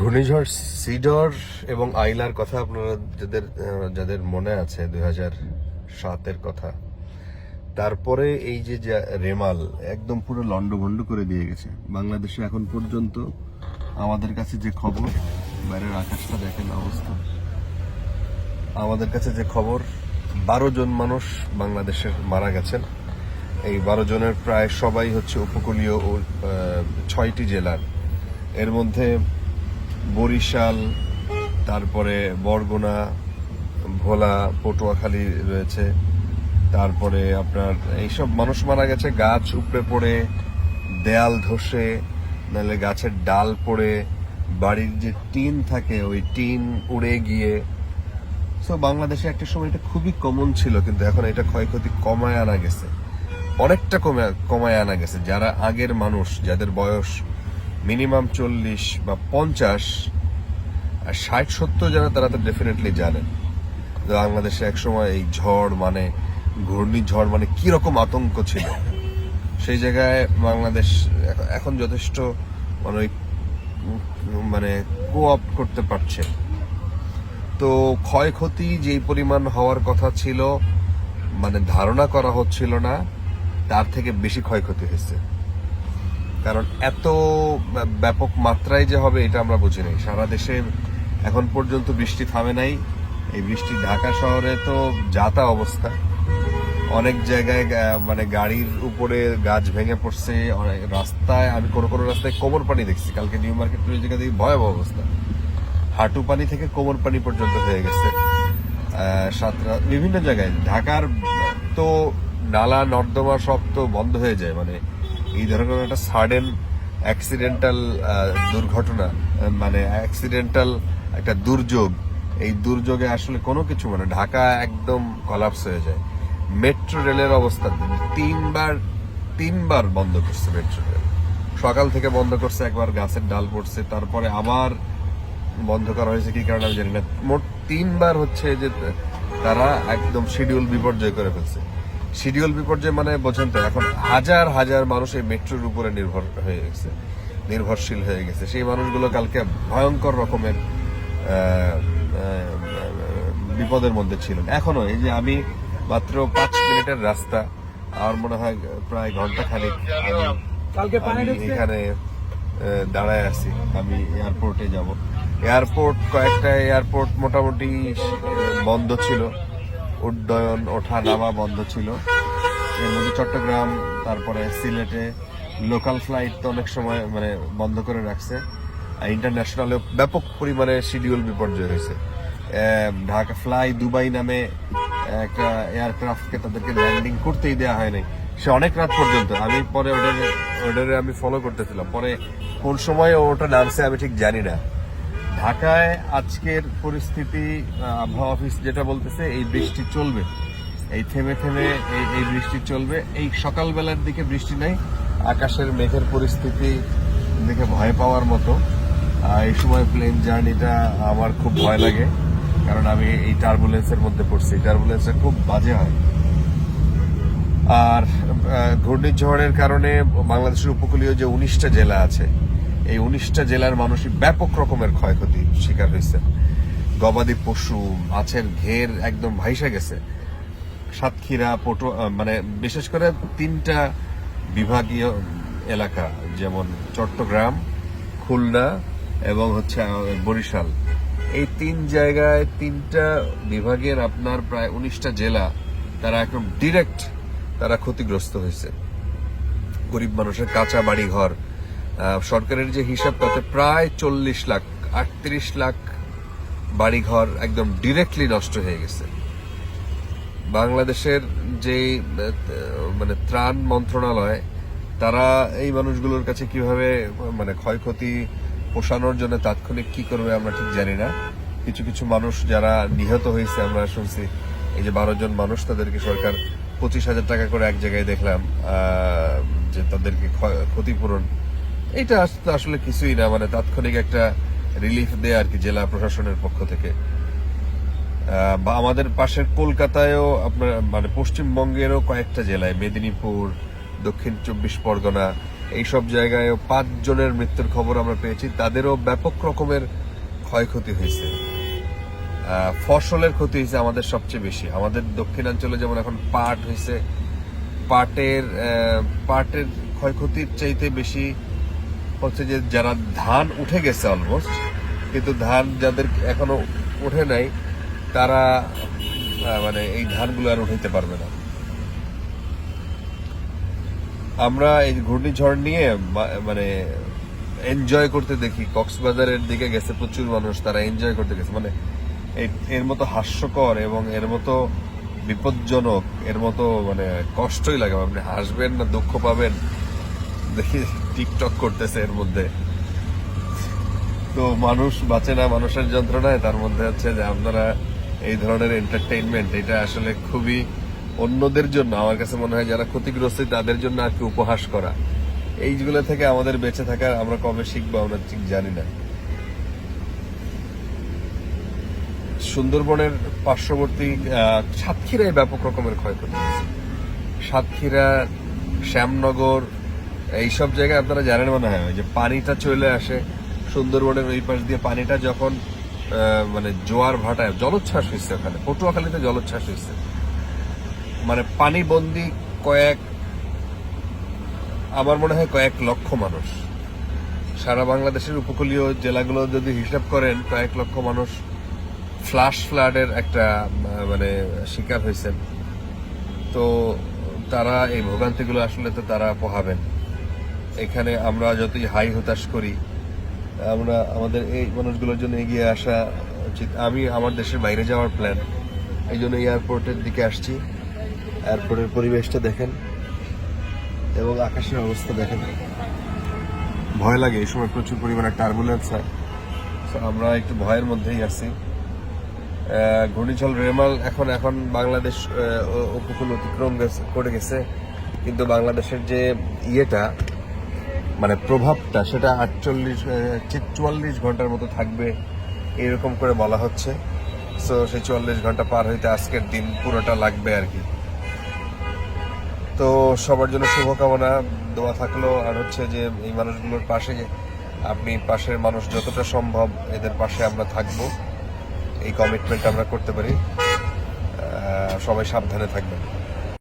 ঘূর্ণিঝড় সিডর এবং আইলার কথা আপনারা যাদের যাদের মনে আছে দুই হাজার সাতের কথা, তারপরে এই যে রেমাল, একদম পুরো লন্ডভন্ড করে দিয়ে গেছে। বাংলাদেশে এখন পর্যন্ত আমাদের কাছে যে খবর, বাইরের আকাশটা দেখেন অবস্থা, আমাদের কাছে যে খবর, বারো জন মানুষ বাংলাদেশের মারা গেছেন। এই বারো জনের প্রায় সবাই হচ্ছে উপকূলীয় ছয়টি জেলার। এর মধ্যে বরিশাল, তারপরে বরগুনা, ভোলা, পটুয়াখালী রয়েছে। তারপরে আপনার এইসব মানুষ মারা গেছে, গাছ উপড়ে পড়ে, দেয়াল ধসে, নাহলে গাছের ডাল পড়ে, বাড়ির যে টিন থাকে ওই টিন উড়ে গিয়ে। সো বাংলাদেশে একটা সময় এটা খুবই কমন ছিল, কিন্তু এখন এটা ক্ষয়ক্ষতি কমায় আনা গেছে। অনেকটা কমে, কমায় আনা গেছে, যারা আগের মানুষ, যাদের বয়স মিনিমাম চল্লিশ বা পঞ্চাশ আর ষাট সত্তর যারা, তারা তো ডেফিনেটলি জানেন। বাংলাদেশে একসময় এই ঝড় মানে ঘূর্ণিঝড় মানে কি রকম আতঙ্ক ছিল? সেই জায়গায় বাংলাদেশ এখ- এখন যথেষ্ট মানে মানে কোঅপ করতে পারছে। তো ক্ষয়ক্ষতি যেই পরিমাণ হওয়ার কথা ছিল মানে ধারণা করা হচ্ছিল না, তার থেকে বেশি ক্ষয়ক্ষতি হয়েছে। কারণ এত ব্য- ব্যাপক মাত্রায় যে হবে, এটা আমরা বুঝি নাই। সারা দেশে এখন পর্যন্ত বৃষ্টি থামে নাই। এই বৃষ্টি ঢাকা শহরে তো যাতা অবস্থা। অনেক জায়গায় মানে গাড়ির উপরে গাছ ভেঙে পড়ছে। অনেক রাস্তায়, আমি কোনো কোনো রাস্তায় কোমর পানি দেখছি। কালকে নিউ মার্কেট জায়গা দেখি ভয়াবহ অবস্থা। হাঁটু পানি থেকে কোমর পানি পর্যন্ত হয়ে গেছে। সাতরা বিভিন্ন জায়গায়। ঢাকার তো নালা, নর্দমা সব তো বন্ধ হয়ে যায়। মানে এই ধরনের একটা সাডেন অ্যাক্সিডেন্টাল দুর্ঘটনা মানে অ্যাক্সিডেন্টাল একটা দুর্যোগ, এই দুর্যোগে আসলে কোনো কিছু মানে ঢাকা একদম কলাপস হয়ে যায়। মেট্রো রেলের অবস্থা তিনবার তিনবার বন্ধ করছে মেট্রো রেল সকাল থেকে বন্ধ করছে, একবার গাছের ডাল পড়ছে, তারপরে আবার বন্ধ করা হয়েছে, কি কারণে আমি জানি না। মোট তিনবার হচ্ছে যে তারা একদম শিডিউল বিপর্যয় করে ফেলছে। শিডিউল বিপর্যয় মানে বোঝেন তো এখন হাজার হাজার মানুষ এই মেট্রোর উপরে নির্ভর হয়ে গেছে নির্ভরশীল হয়ে গেছে। সেই মানুষগুলো কালকে ভয়ঙ্কর রকমের বিপদের মধ্যে ছিলেন। এখনও এই যে আমি মাত্র পাঁচ মিনিটের রাস্তা আমার মনে হয় প্রায় ঘণ্টা খানিক আমি এখানে দাঁড়ায় আছি। আমি এয়ারপোর্টে যাব। এয়ারপোর্ট কয়েকটা এয়ারপোর্ট মোটামুটি বন্ধ ছিল। উড্ডয়ন ওঠা নামা বন্ধ ছিল। এর মধ্যে চট্টগ্রাম, তারপরে সিলেটে লোকাল ফ্লাইট তো অনেক সময় মানে বন্ধ করে রাখছে। আর ইন্টারন্যাশনালে ব্যাপক পরিমাণে শিডিউল বিপর্যয় হয়েছে। ঢাকা ফ্লাই দুবাই নামে একটা এয়ারক্রাফটকে তাদেরকে ল্যান্ডিং করতেই দেওয়া হয়নি। সে অনেক রাত পর্যন্ত। আমি পরে ওদের ওটারে আমি ফলো করতেছিলাম। পরে কোন সময় ওটা নামছে আমি ঠিক জানি না। ঢাকায় আজকের পরিস্থিতি আবহাওয়া অফিস যেটা বলতেছে, এই বৃষ্টি চলবে। এই থেমে থেমে এই এই বৃষ্টি চলবে। এই সকালবেলার দিকে বৃষ্টি নেই, আকাশের মেঘের পরিস্থিতি দেখে ভয় পাওয়ার মতো। এই সময় প্লেন জার্নিটা আমার খুব ভয় লাগে, কারণ আমি এই টার্বুলেন্সের মধ্যে পড়ছি। টার্বুলেন্সটা খুব বাজে হয়। আর ঘূর্ণিঝড়ের কারণে বাংলাদেশের উপকূলীয় যে উনিশটা জেলা আছে এই উনিশটা জেলার মানুষই ব্যাপক রকমের ক্ষয়ক্ষতি শিকার হয়েছে। গবাদি পশু, মাছের ঘের একদম ভাইসা গেছে। সাতক্ষীরা, পটু মানে বিশেষ করে তিনটা বিভাগীয় এলাকা, যেমন চট্টগ্রাম, খুলনা এবং হচ্ছে বরিশাল। এই তিন জায়গায় তিনটা বিভাগের আপনার প্রায় উনিশটা জেলা তারা একদম ডিরেক্ট তারা ক্ষতিগ্রস্ত হয়েছে। গরিব মানুষের কাঁচা বাড়ি ঘর সরকারের যে হিসাব, তাতে প্রায় চল্লিশ লাখ, আটত্রিশ লাখ বাড়িঘর একদম ডিরেক্টলি নষ্ট হয়ে গেছে। বাংলাদেশের যে মানে ত্রাণ মন্ত্রণালয়, তারা এই মানুষগুলোর কাছে কীভাবে মানে ক্ষয়ক্ষতি পোষানোর জন্য তাৎক্ষণিক কি করবে আমরা ঠিক জানি না। কিছু কিছু মানুষ যারা নিহত হয়েছে, আমরা শুনছি, এই যে বারো জন মানুষ তাদেরকে সরকার পঁচিশ হাজার টাকা করে এক জায়গায় দেখলাম যে তাদেরকে ক্ষতিপূরণ এটা আস- আসলে কিছুই না মানে তাৎক্ষণিক একটা রিলিফ দেয় আর কি জেলা প্রশাসনের পক্ষ থেকে। বা আমাদের পাশের কলকাতায়ও আপনার মানে পশ্চিমবঙ্গেরও কয়েকটা জেলায়, মেদিনীপুর, দক্ষিণ চব্বিশ পরগনা, এইসব জায়গায় পাঁচ জনের মৃত্যুর খবর আমরা পেয়েছি। তাদেরও ব্যাপক রকমের ক্ষয়ক্ষতি হয়েছে। ফসলের ক্ষতি হয়েছে আমাদের সবচেয়ে বেশি। আমাদের দক্ষিণাঞ্চলে যেমন এখন পাট হয়েছে, পাটের পাটের ক্ষয়ক্ষতির চাইতে বেশি হচ্ছে যে যারা ধান উঠে গেছে অলমোস্ট কিন্তু ধান যাদের এখনও উঠে নাই, তারা মানে এই ধানগুলো আর উঠাইতে পারবে না। আমরা এই ঘূর্ণিঝড় নিয়ে মানে এনজয় করতে দেখি। কক্সবাজারের দিকে গেছে প্রচুর মানুষ, তারা এনজয় করতে গেছে। মানে এর মতো হাস্যকর এবং এর মতো বিপজ্জনক, এর মতো মানে কষ্টই লাগে। আপনি হাসবেন না, দুঃখ পাবেন। দেখি টিকটক করতেছে এর মধ্যে। তো মানুষ বাঁচে না, মানুষের যন্ত্রণায়, তার মধ্যে হচ্ছে যে আপনারা এই ধরনের এন্টারটেইনমেন্ট এটা আসলে খুবই অন্যদের জন্য, আমার কাছে মনে হয় যারা ক্ষতিগ্রস্ত, তাদের জন্য আর কি উপহাস করা। এইগুলো থেকে আমাদের বেঁচে থাকার আমরা কবে শিখব, আমরা ঠিক জানি না। সুন্দরবনের পার্শ্ববর্তী সাতক্ষীরায় ব্যাপক রকমের ক্ষয়ক্ষতি সাতক্ষীরা, শ্যামনগর এইসব জায়গায় আপনারা জানেন মনে হয় যে পানিটা চলে আসে সুন্দরবনের ওই পাশ দিয়ে পানিটা যখন মানে জোয়ার ভাটায়, জলোচ্ছ্বাস হয়েছে ওখানে, পটুয়াখালীতে জলোচ্ছ্বাস হয়েছে মানে পানিবন্দি কয়েক, আমার মনে হয় কয়েক লক্ষ মানুষ। সারা বাংলাদেশের উপকূলীয় জেলাগুলো যদি হিসাব করেন, কয়েক লক্ষ মানুষ ফ্লাশ ফ্লাডের একটা মানে শিকার হয়েছেন তো তারা এই ভোগান্তিগুলো আসলে তো তারা পোহাবেন। এখানে আমরা যতই হাই হতাশ করি, আমরা আমাদের এই মানুষগুলোর জন্য এগিয়ে আসা উচিত। আমি আমার দেশের বাইরে যাওয়ার প্ল্যান এই জন্য এয়ারপোর্টের দিকে আসছি। এয়ারপোর্টের পরিবেশটা দেখেন এবং আকাশের অবস্থা দেখেন। ভয় লাগে, এই সময় প্রচুর পরিমাণে টার্বুলেন্স হয়। আমরা একটু ভয়ের মধ্যেই আছি। ঘূর্ণিঝড় রেমাল এখন এখন বাংলাদেশ উপকূল অতিক্রম করে গেছে। কিন্তু বাংলাদেশের যে ইয়েটা মানে প্রভাবটা, সেটা আটচল্লিশ চুয়াল্লিশ ঘণ্টার মতো থাকবে এরকম করে বলা হচ্ছে। সো সেই চুয়াল্লিশ ঘণ্টা পার হইতে আজকের দিন পুরোটা লাগবে আর কি। তো সবার জন্য শুভকামনা, দোয়া থাকল আর হচ্ছে যে এই মানুষগুলোর পাশে আপনি পাশের মানুষ যতটা সম্ভব এদের পাশে আমরা থাকব। এই কমিটমেন্ট আমরা করতে পারি। সবাই সাবধানে থাকবেন।